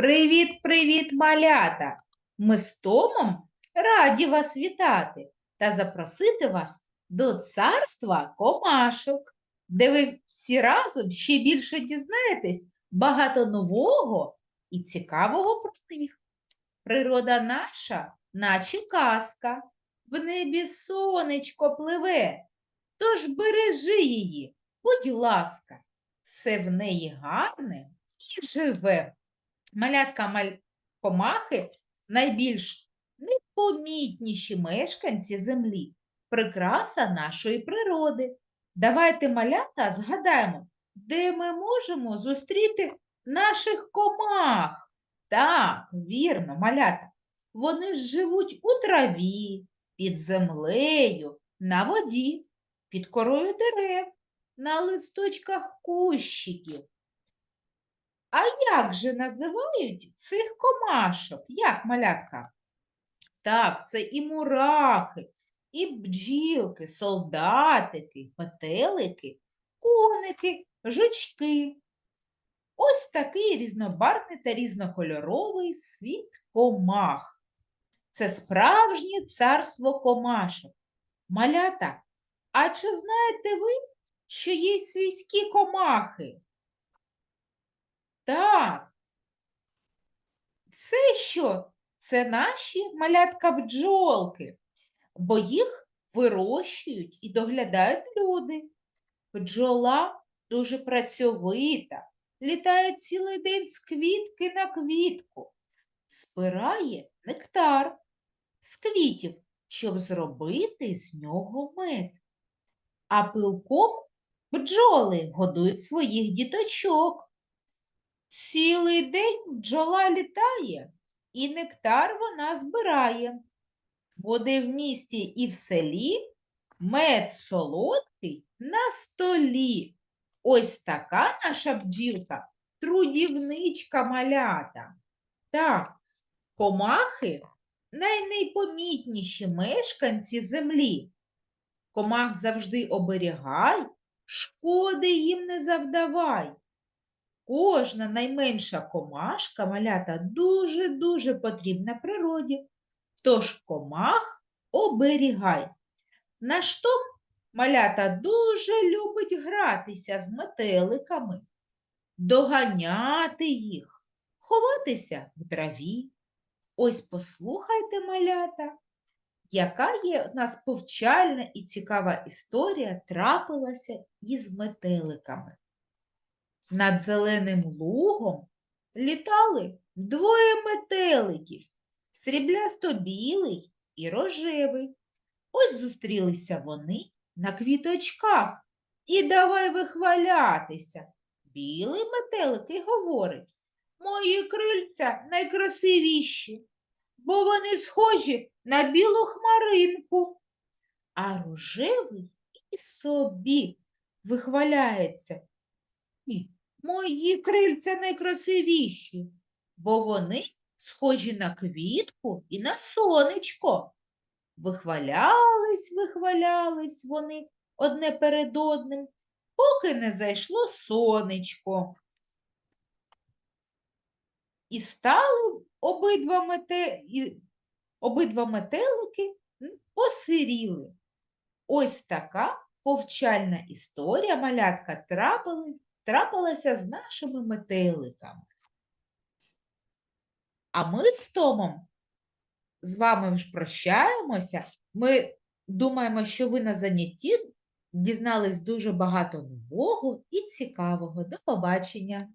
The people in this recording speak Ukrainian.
Привіт-привіт, малята! Ми з Томом раді вас вітати та запросити вас до царства комашок, де ви всі разом ще більше дізнаєтесь багато нового і цікавого про них. Природа наша, наче казка, в небі сонечко пливе, тож бережи її, будь ласка, все в неї гарне і живе. Малятка маль... комахи найбільш непомітніші мешканці землі, прикраса нашої природи. Давайте малята згадаємо, де ми можемо зустріти наших комах. Так, вірно, малята. Вони живуть у траві, під землею, на воді, під корою дерев, на листочках кущиків. А як же називають цих комашок? Як малятка? Так, це і мурахи, і бджілки, солдатики, метелики, коники, жучки. Ось такий різнобарвний та різнокольоровий світ комах. Це справжнє царство комашок. Малята, а чи знаєте ви, що є свійські комахи? Так. Це що? Це наші малятка бджолки, бо їх вирощують і доглядають люди. Бджола дуже працьовита, літає цілий день з квітки на квітку, спирає нектар з квітів, щоб зробити з нього мед. А пилком бджоли годують своїх діточок. Цілий день бджола літає, і нектар вона збирає. Буде в місті і в селі мед солодкий на столі. Ось така наша бджілка, трудівничка малята. Так, комахи найнайпомітніші мешканці землі. Комах завжди оберігай, шкоди їм не завдавай. Кожна найменша комашка малята дуже-дуже потрібна природі. Тож комах оберігай. Наш Том малята дуже любить гратися з метеликами, доганяти їх, ховатися в траві. Ось послухайте, малята, яка є у нас повчальна і цікава історія трапилася із метеликами. Над зеленим лугом літали двоє метеликів сріблясто-білий і рожевий. Ось зустрілися вони на квіточках і давай вихвалятися. Білий метелик і говорить, мої крильця найкрасивіші, бо вони схожі на білу хмаринку. А рожевий і собі вихваляється. Мої крильця найкрасивіші, бо вони схожі на квітку і на сонечко. Вихвалялись, вихвалялись вони одне перед одним, поки не зайшло сонечко. І стали обидва, мете... обидва метелики посиріли. Ось така повчальна історія малятка трапилась трапилася з нашими метеликами. А ми з Томом з вами ж прощаємося. Ми думаємо, що ви на занятті дізнались дуже багато нового і цікавого. До побачення!